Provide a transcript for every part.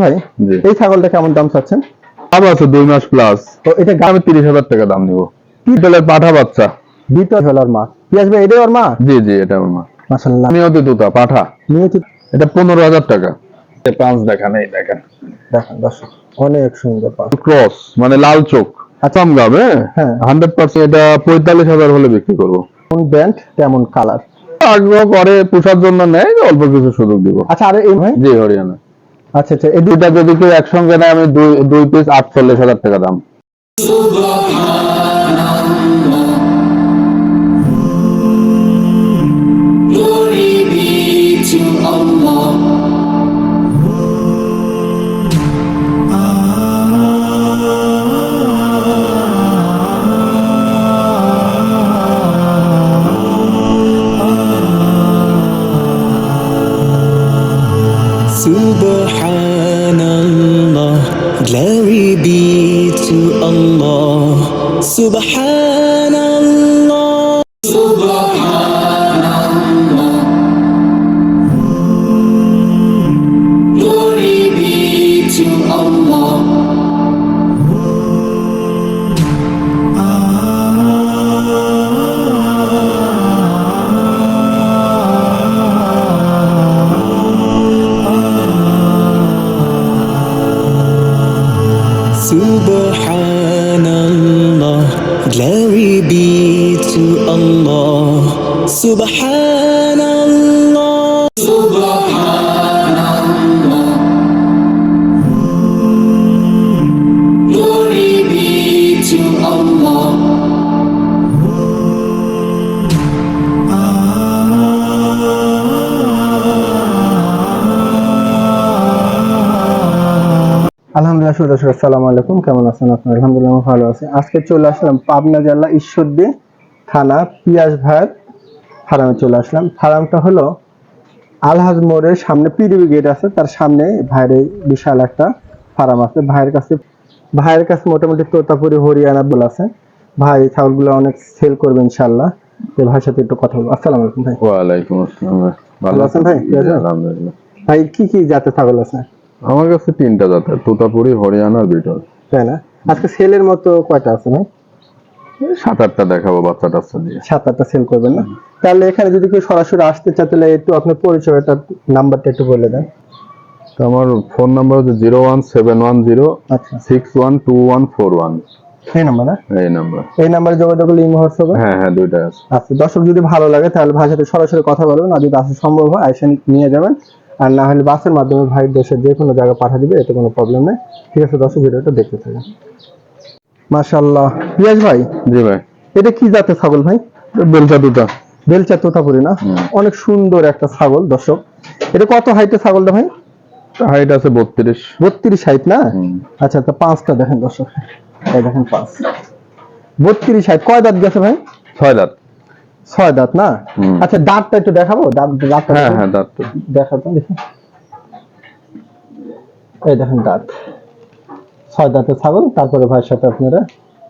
ভাই এই ছাগলটা কেমন দাম চাচ্ছেন? দাম আছে দুই মাস প্লাস তো এটা আমি তিরিশ হাজার টাকা দাম নিবো। পাঠা বাচ্চা। মা। পিয়াস ভাই এটাই ওর মা? জি জি এটা আমার মা। নিয়তি পাঠা। নিয়তি এটা পনেরো হাজার টাকা। পাঁচ দেখান এই দেখেন। দেখেন দর্শক অনেক সুন্দর ক্রস মানে লাল চোখ। আসাম গাবে হ্যাঁ। হান্ড্রেড পার্সেন্ট এটা পঁয়তাল্লিশ হাজার হলে বিক্রি করব। কোন ব্র্যান্ড কেমন কালার আগ্রহ করে পোষার জন্য নেয় অল্প কিছু সুযোগ দিব। আচ্ছা আর এই ভাই জি হরিয়ানা। আচ্ছা আচ্ছা এই দুইটা যদি কেউ একসঙ্গে নেয়, আমি দুই দুই পিস আটচল্লিশ হাজার টাকা দাম। സുബ്ഹാനല്ലാഹ് আলহামদুলিল্লাহ সুর দর্শক, আসসালামু আলাইকুম। কেমন আছেন আপনারা? আলহামদুলিল্লাহ ভালো আছি। আজকে চলে আসলাম পাবনা জেলা ঈশ্বরদী থানা পিয়াস ভাইয়ের ফার্মে চলে আসলাম। ফার্মটা হলো আলহাজ মোড়ের সামনে পিডিবি গেট আছে তার সামনে ভাইয়ের বিশাল একটা ফার্ম আছে। ভাইয়ের কাছে ভাইয়ের কাছে মোটামুটি তোতাপুরি হরিয়ানা বলে আছে। ভাই ছাগলগুলো অনেক সেল করবে ইনশাল্লাহ তো ভাইয়ের সাথে একটু কথা বলব। আসসালামু আলাইকুম ভাই। ওয়ালাইকুম আসসালাম ভালো আছেন ভাই? আলহামদুলিল্লাহ। ভাই কি কি জাতের ছাগল আছে? আমার কাছে তিনটা জাতের তোতাপুরি হরিয়ানা আর বিটল। তাই না? আজকে সেলের মতো কয়টা আছে ভাই? সাত আটটা দেখাবো বাচ্চা টাচ্চা দিয়ে। সাত আটটা সেল করবেন না? তাহলে এখানে যদি কেউ সরাসরি আসতে চায় তাহলে একটু আপনার পরিচয়টা নাম্বারটা একটু বলে দেন। তো আমার ফোন নাম্বার হচ্ছে zero one seven one zero six one two one four one এই নাম্বার না? এই নাম্বার এই নাম্বারে যোগাযোগ করলে ইমো হোয়াটসঅ্যাপে? হ্যাঁ হ্যাঁ দুইটাই আছে। আচ্ছা দর্শক যদি ভালো লাগে তাহলে ভাইয়ের সাথে সরাসরি কথা বলবেন আর যদি আসা সম্ভব হয় আইসা নিয়ে যাবেন। আর না হলে বাসের মাধ্যমে ভাই দেশের যে কোনো জায়গায় পাঠিয়ে দিবে এতে কোনো প্রবলেম নেই। ঠিক আছে দর্শক ভিডিওটা দেখতে থাকেন। মাশাল্লাহ পিয়াজ ভাই? জি ভাই। এটা কি জাতের ছাগল ভাই? বেলচা দুটা। বেলচা তোতাপুরি না? অনেক সুন্দর একটা ছাগল দর্শক। এটা কত হাইটের ছাগলটা ভাই? হাইট আছে বত্রিশ। বত্রিশ হাইট না? আচ্ছা তো পাঁচটা দেখেন দর্শক। এই দেখেন পাঁচ। বত্রিশ হাইট কয় দাঁত গেছে ভাই? ছয় দাঁত। ছয় দাঁত না? আচ্ছা দাঁতটা একটু দেখাবো? দাঁত দাঁতটা হ্যাঁ হ্যাঁ দাঁত তো। দেখাতো দেখি। এই দেখেন দাঁত। ছয় দাঁতের ছাগল তারপরে ভাইয়ের সাথে আপনারা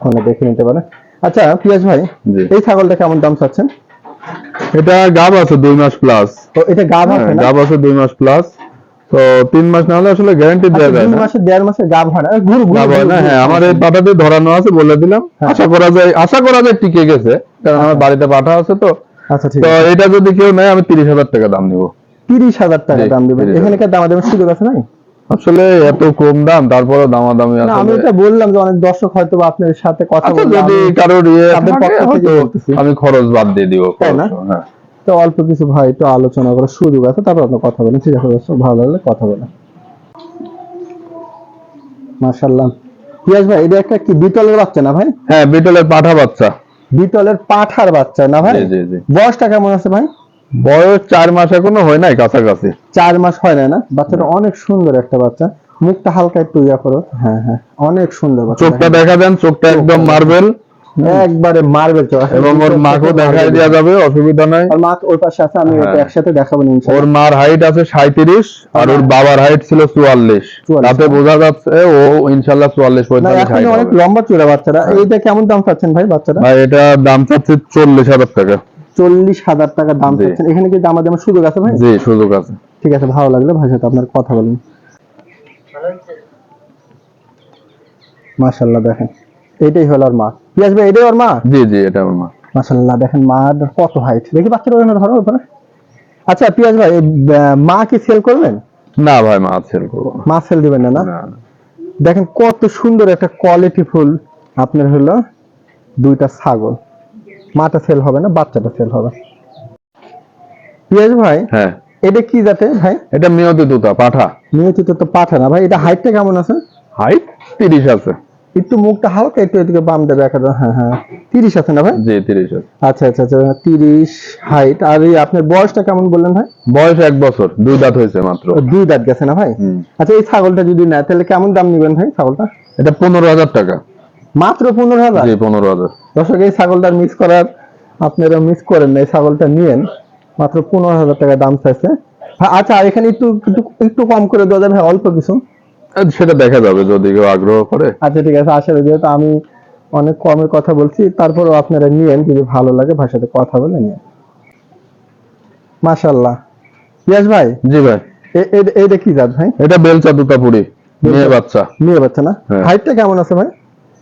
ফোনে দেখে নিতে পারেন। আচ্ছা পিয়াজ ভাই এই ছাগলটা কেমন দাম চাচ্ছেন? এটা গাব আছে দুই মাস প্লাস তো এটা গাভ আছে না? গাব আছে দুই মাস প্লাস তো তিন মাস না হলে আসলে গ্যারান্টি আচ্ছা, দেওয়া যায় দুই না। মাসে দেড় মাসে গাভ হয় না? ঘুর ঘুর হয় না হ্যাঁ আমার এই পাটাতে ধরানো আছে বলে দিলাম। হ্যাঁ। আশা করা যায় আশা করা যায় টিকে গেছে কারণ আমার বাড়িতে পাঠা আছে তো। আচ্ছা ঠিক তো এটা যদি কেউ নেয় আমি তিরিশ হাজার টাকা দাম নিব। তিরিশ হাজার টাকা দাম দিবেন। এখানে কি দামাদামি সুযোগ আছে নাই? আসলে এত কম দাম তারপরে দামাদামি না আমি এটা বললাম যে অনেক দর্শক হয়তো বা আপনার সাথে কথা আচ্ছা বলবে যদি কারোর ইয়ে তাদের পক্ষ থেকে আমি খরচ বাদ দিয়ে দিব তাই না? হ্যাঁ। তো অল্প কিছু ভাই একটু আলোচনা করার সুযোগ আছে তারপর আপনার কথা বলেন ঠিক আছে দর্শক ভালো লাগলে কথা বলেন। মাশাল্লাহ পিয়াজ ভাই এটা একটা কি বিটলের বাচ্চা না ভাই? হ্যাঁ বিটলের পাঠা বাচ্চা। বিটলের পাঠার বাচ্চা না ভাই? জি জি জি। বয়সটা কেমন আছে ভাই? বয়স চার মাস এখনও হয় নাই কাছাকাছি। চার মাস হয় না না? বাচ্চাটা অনেক সুন্দর একটা বাচ্চা। মুখটা হালকা একটু ইয়া করো। হ্যাঁ হ্যাঁ অনেক সুন্দর বাচ্চা চোখটা দেখা দেন চোখটা একদম মার্বেল একবারে মার্বেল চোখ। এবং ওর মাকেও দেখাই দেওয়া যাবে অসুবিধা নাই। আর মা ওই পাশে আছে আমি ওটা হ্যাঁ। একসাথে দেখাবো ইনশাআল্লাহ। ওর মার হাইট আছে সাঁত্রিশ আর ওর বাবার হাইট ছিল চুয়াল্লিশ। 44 তাতে বোঝা যাচ্ছে ও ইনশাল্লাহ চুয়াল্লিশ না পঁয়তাল্লিশ এখন হাইট অনেক লম্বা চূড়া বাচ্চারা এইটা কেমন দাম চাচ্ছেন ভাই বাচ্চারা ভাই এটা দাম চাচ্ছে চল্লিশ হাজার টাকা। চল্লিশ হাজার টাকা দাম। চাচ্ছেন। এখানে কি দামাদামের সুযোগ আছে ভাই? জি সুযোগ আছে। ঠিক আছে ভালো লাগলে ভাইয়ের সাথে আপনার কথা বলুন। মাশাল্লাহ দেখেন। এটাই হলো ওর মা। পিয়াজ ভাই এটাই ওর মা? জি জি এটা আমার মা। মাশাল্লাহ দেখেন মার কত হাইট দেখি বাচ্চাটা ওখানে ধরো ওখানে আচ্ছা পিয়াজ ভাই মা কি সেল করবেন? না ভাই মা সেল করব। মা সেল দিবেন না, না। দেখেন কত সুন্দর একটা কোয়ালিটি ফুল আপনার হলো দুইটা ছাগল। মাটা সেল হবে না বাচ্চাটা সেল হবে। পিয়াজ ভাই হ্যাঁ। এটা কি জাতে ভাই? এটা মেয়তি দুটা পাঠা। নিয়মিত তো পাঠা না ভাই এটা হাইটটা কেমন আছে? হাইট তিরিশ আছে। একটু মুখটা হালকা একটু এদিকে বাম দেবে দেখা দাও হ্যাঁ হ্যাঁ। তিরিশ আছে না ভাই? জি তিরিশ আছে। আচ্ছা আচ্ছা আচ্ছা তিরিশ হাইট আর এই আপনার বয়সটা কেমন বললেন ভাই? বয়স এক বছর দুই দাঁত হয়েছে মাত্র। দুই দাঁত গেছে না ভাই? আচ্ছা এই ছাগলটা যদি নেয় তাহলে কেমন দাম নেবেন ভাই ছাগলটা? এটা পনেরো হাজার টাকা। মাত্র পনেরো হাজার? জি পনেরো হাজার। দর্শক এই ছাগলটা মিস করার আপনারা মিস করেন না এই ছাগলটা নিয়েন। মাত্র পনেরো হাজার টাকা দাম চাইছে। হ্যাঁ, আচ্ছা এখানে একটু একটু কম করে দেওয়া যাবে অল্প কিছু। সেটা দেখা যাবে যদি কেউ আগ্রহ করে। আচ্ছা ঠিক আছে আসলে যেহেতু আমি অনেক কমের কথা বলছি তারপরও আপনারা নিয়েন যদি ভালো লাগে সাথে কথা বলে নিয়েন। মাশাল্লাহ ইয়াস ভাই? জি ভাই। এ- এ- এইটা কি জাত ভাই? এটা বেলচা দুটা পুরি মেয়ে বাচ্চা। মেয়ে বাচ্চা না? হ্যাঁ। হাইটটা কেমন আছে ভাই?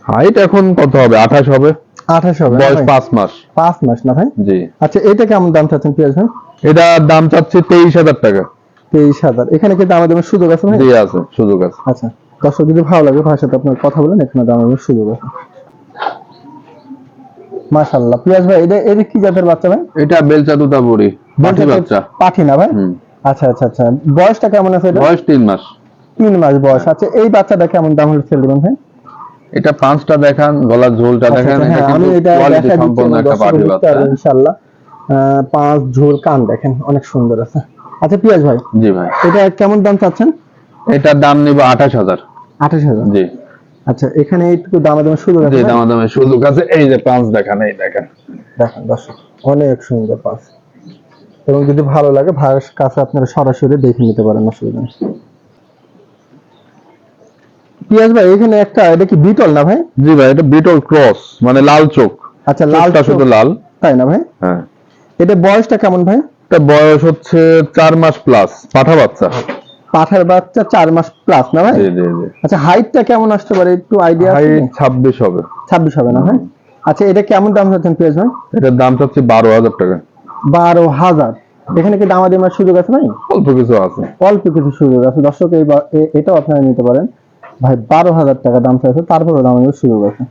হাইট এখন কত হবে? আঠাশ হবে? আঠাশ হবে বয়স পাঁচ মাস। পাঁচ মাস না ভাই? জি। আচ্ছা এটা কেমন দাম চাচ্ছেন পিয়াজ ভাই? এটা দাম চাচ্ছে তেইশ হাজার টাকা। তেইশ হাজার। এখানে কি দামা দামের সুযোগ আছে ভাই? জি আছে সুযোগ আছে। আচ্ছা দর্শক যদি ভালো লাগে ভাইয়ের সাথে আপনার কথা বলেন এখানে দাম দামের সুযোগ আছে। মাশাল্লাহ পিয়াজ ভাই এটা এটা কি জাতের বাচ্চা ভাই? এটা বেলচা দুটা পুরি পাঠি বাচ্চা। পাঠি না ভাই? আচ্ছা আচ্ছা আচ্ছা। বয়সটা কেমন আছে এটা? বয়স তিন মাস। তিন মাস বয়স। আচ্ছা এই বাচ্চাটা কেমন দাম হলে সেল দিবেন ভাই? এটা পাঁচটা দেখান গলার ঝোলটা আচ্ছা, দেখেন আচ্ছা, হ্যাঁ, আমি এটা দেখা দিচ্ছি ইনশাআল্লাহ। পাঁচ ঝোল কান দেখেন অনেক সুন্দর আছে। আচ্ছা পিয়াজ ভাই জি ভাই। এটা কেমন দাম চাচ্ছেন? এটার দাম নিব আঠাশ হাজার। আঠাশ হাজার? জি। আচ্ছা এখানে একটু দামে দামে সুযোগ আছে জি ভাই? দামা দামে সুযোগ আছে। এই যে পাঁচ দেখান এই দেখেন। দেখেন দর্শক অনেক সুন্দর পাঁচ। এবং যদি ভালো লাগে ভাইয়ের কাছে আপনারা সরাসরি দেখে নিতে পারেন অসুবিধা নেই। পিয়াজ ভাই এখানে একটা এটা কি বিটল না ভাই? জি ভাই এটা বিটল ক্রস মানে লাল চোখ। আচ্ছা লাল শুধু লাল। তাই না ভাই? হ্যাঁ। এটা বয়সটা কেমন ভাই? এটা বয়স হচ্ছে চার মাস প্লাস পাঠা বাচ্চা। পাঠার বাচ্চা চার মাস প্লাস না ভাই? আচ্ছা হাইটটা কেমন আসতে পারে? একটু আইডিয়া হাইট ছাব্বিশ হবে। ছাব্বিশ হবে না ভাই? আচ্ছা এটা কেমন দাম চাচ্ছেন পিয়াজ ভাই? এটার দাম চাচ্ছি বারো হাজার টাকা। বারো হাজার। এখানে কি দামা দেওয়ার সুযোগ আছে ভাই? অল্প কিছু আছে। অল্প কিছু সুযোগ আছে। দর্শক এটাও আপনারা নিতে পারেন। ভাই বারো হাজার টাকা দাম চাইছে তারপরে দাম দেওয়ার সুযোগ আছে।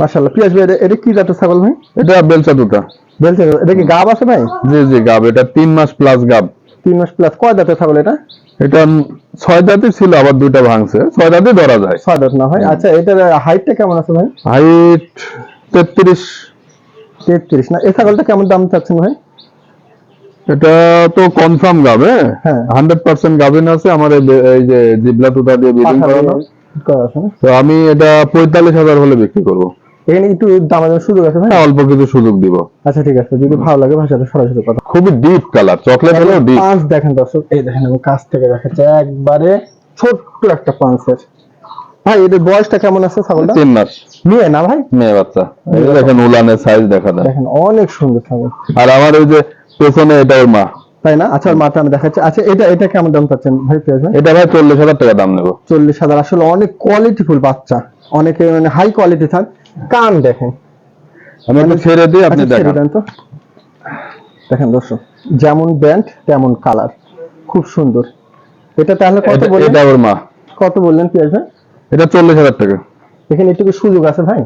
মার্শাল্লাহ পিয়াজ ভাই এটা- কি জাতের ছাগল ভাই? এটা বেলচা দুটা বলতে এটা কি গাব আছে ভাই? জি জি গাব। এটা তিন মাস প্লাস গাব। তিন মাস প্লাস কয় দাঁতের ছাগল এটা? এটা ছয় দাঁতি ছিল আবার দুইটা ভাঙছে। ছয় দাঁতি ধরা যায়। ছয় দাঁত না ভাই? আচ্ছা এটার হাইটটা কেমন আছে ভাই? হাইট তেত্রিশ। তেত্রিশ। না এই ছাগলটা কেমন দাম চাচ্ছেন ভাই? এটা তো কনফার্ম গাবে হ্যাঁ। হান্ড্রেড পার্সেন্ট গাভিন আছে আমার এই যে জিবলা তুতা দিয়ে বিডিং করানো। তো আমি এটা পঁয়তাল্লিশ হাজার হলে বিক্রি করব। এখানে একটু দাম সুযোগ আছে ভাই হ্যাঁ অল্প কিছু সুযোগ দিব। আচ্ছা ঠিক আছে। যদি ভালো লাগে ভাষাতে সরাসরি কথা খুবই ডিপ কালার চকলেট হলেও ডিপ পাঁচ দেখেন দর্শক এই দেখেন আমি কাছ থেকে দেখাচ্ছি একবারে ছোট্ট একটা পাঁচের ভাই এদের বয়সটা কেমন আছে ছাগলটা? তিন মাস। মেয়ে না ভাই? মেয়ে বাচ্চা। এই দেখেন উলানের সাইজ দেখা যায়। দেখেন অনেক সুন্দর ছাগল। আর আমার ওই যে পেছনে এটা ওর মা। তাই না? আচ্ছা মাটা আমি দেখাচ্ছি। আচ্ছা এটা এটা কেমন দাম পাচ্ছেন ভাই পেঁয়াজ ভাই এটা ভাই চল্লিশ হাজার টাকা দাম নেব। চল্লিশ হাজার আসলে অনেক কোয়ালিটিফুল বাচ্চা। অনেকে মানে হাই কোয়ালিটি থাক কান দেখেন। আমি একটু ছেড়ে দিই আপনি আচ্ছা, দেখান। তো। দেখেন দর্শক যেমন ব্যান্ড তেমন কালার খুব সুন্দর। এটা তাহলে কত বললেন? এটা ওর মা। কত বললেন পেঁয়াজ ভাই এটা চল্লিশ হাজার টাকা। এখানে একটু সুযোগ আছে ভাই।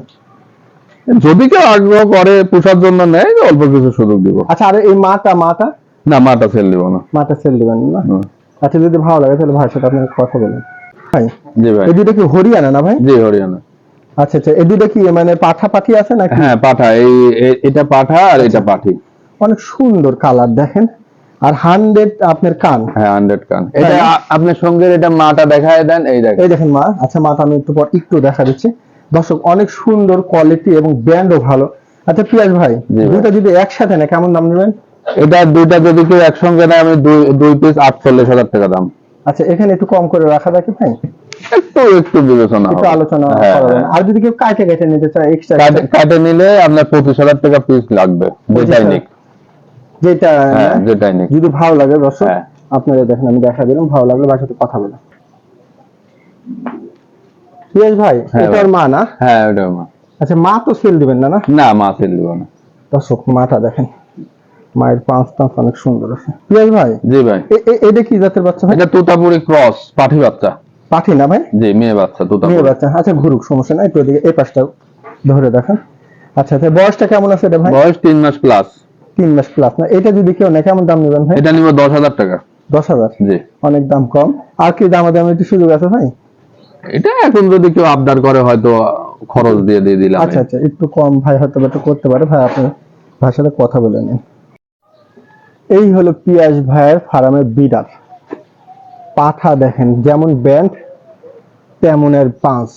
যদি কেউ আগ্রহ করে পোষার জন্য নেয় অল্প কিছু সুযোগ দিব। আচ্ছা আর এই মাটা মাটা? না মাটা সেল দিব না। মাটা সেল দিবেন না? আচ্ছা যদি ভালো লাগে তাহলে ভাইয়ের সাথে আপনার কথা বলেন। ভাই জি ভাই। এই দুটো কি হরিয়ানা না ভাই? জি হরিয়ানা। আচ্ছা আচ্ছা এই দুটো কি মানে পাঠা পাঠি আছে নাকি? হ্যাঁ পাঠা। এই এটা পাঠা আর এটা পাঠি। অনেক সুন্দর কালার দেখেন। আর হান্ড্রেড আপনার কান। হ্যাঁ হান্ড্রেড কান। এটা আপনার সঙ্গে এটা মাটা দেখায় দেন এই দেখেন। এই দেখেন মা আচ্ছা মাটা আমি একটু পর একটু দেখা দিচ্ছি। দর্শক অনেক সুন্দর কোয়ালিটি এবং ব্র্যান্ডও ভালো। আচ্ছা পিয়াজ ভাই। দুটো যদি একসাথে নেয় কেমন দাম নেবেন? এটা দুইটা যদি কেউ একসঙ্গে নেয় আমি দুই দুই পিস আটচল্লিশ হাজার টাকা দাম। আচ্ছা এখানে একটু কম করে রাখা থাকে ভাই? একটু একটু বিবেচনা একটু আলোচনা হ্যাঁ। হ্যাঁ। আর যদি কেউ কাটে কেটে নিতে চায় এক্সট্রা কাটে- নিলে আপনার পঁচিশ হাজার টাকা পিস লাগবে যেটাই নিক। যেটা হ্যাঁ যেটাই নিক। যদি ভালো লাগে দর্শক। আপনারা দেখেন আমি দেখা দিলাম ভালো লাগলে বাসাতে কথা বলে পিয়াস ভাই হ্যাঁ এটা ওর মা না? হ্যাঁ ওটা মা। আচ্ছা মা তো সেল দিবেন না না? না মা সেল দিব না। দর্শক মাটা দেখেন। মায়ের পাঁচ পাঁচ অনেক সুন্দর আছে। পিয়াস ভাই জি ভাই। এটা কি জাতের বাচ্চা ভাই? এটা তোতাপুরি ক্রস পাঠি বাচ্চা। পাঠি না ভাই? জি মেয়ে বাচ্চা মেয়ে বাচ্চা। আচ্ছা ঘুরুক সমস্যা নাই একটু এদিকে এই পাশটা ধরে দেখেন। আচ্ছা আচ্ছা বয়সটা কেমন আছে এটা ভাই? বয়স তিন মাস প্লাস তিন মাস প্লাস না। এটা যদি কেউ নেয় কেমন দাম নেবেন ভাই? এটা নিব দশ হাজার টাকা। দশ হাজার? জি। অনেক দাম কম। আর কি দাম দাম একটু সুযোগ আছে ভাই? এটা এখন যদি কেউ আবদার করে হয়তো খরচ দিয়ে দিয়ে দিলাম। আচ্ছা আচ্ছা একটু কম ভাই হয়তো বা একটু করতে পারে। ভাই আপনি ভাইয়ের সাথে কথা বলে নিন। এই হলো পিয়াস ভাইয়ের ফার্মের বিডার পাঠা দেখেন যেমন ব্যান্ড তেমনের পাঁচ।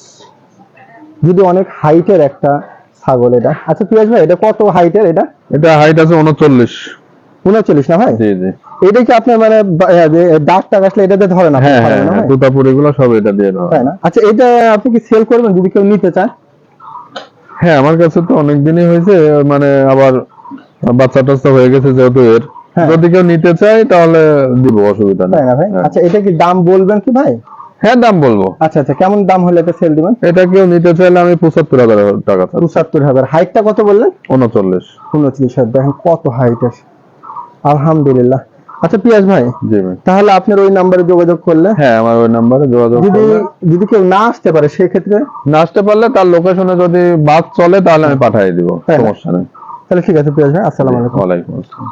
যদি অনেক হাইটের একটা ছাগল এটা। আচ্ছা পিয়াস ভাই এটা কত হাইটের এটা? এটা হাইট আছে উনচল্লিশ। উনচল্লিশ না ভাই? জি জি। এটা কি আপনার মানে ডাক টাক আসলে এটাতে ধরে না? হ্যাঁ হ্যাঁ গুলো সব এটা দিয়ে তাই না? আচ্ছা এটা আপনি কি সেল করবেন যদি কেউ নিতে চায়? হ্যাঁ আমার কাছে তো অনেক দিনই হয়েছে মানে আবার বাচ্চা টাচ্চা হয়ে গেছে যেহেতু এর। হ্যাঁ। যদি কেউ নিতে চায় তাহলে দিব অসুবিধা নেই। না ভাই? হ্যাঁ। আচ্ছা এটা কি দাম বলবেন কি ভাই? হ্যাঁ দাম বলব। আচ্ছা আচ্ছা কেমন দাম হলে এটা সেল দিবেন? এটা কেউ নিতে চাইলে আমি পঁচাত্তর হাজার টাকা চাই পঁচাত্তর হাজার। হাইটটা কত বললেন? উনচল্লিশ। উনচল্লিশ হাজার। দেখেন কত হাইটের আলহামদুলিল্লাহ। আচ্ছা পিয়াজ ভাই জি ভাই। তাহলে আপনার ওই নাম্বারে যোগাযোগ করলে? হ্যাঁ আমার ওই নাম্বারে যোগাযোগ যদি যদি কেউ না আসতে পারে সেই ক্ষেত্রে না আসতে পারলে তার লোকেশনে যদি বাস চলে তাহলে আমি পাঠিয়ে দিব তাই সমস্যা নেই। তাহলে ঠিক আছে পিয়াজ ভাই আসসালামু আলাইকুম। ওয়া আলাইকুম আসসালাম।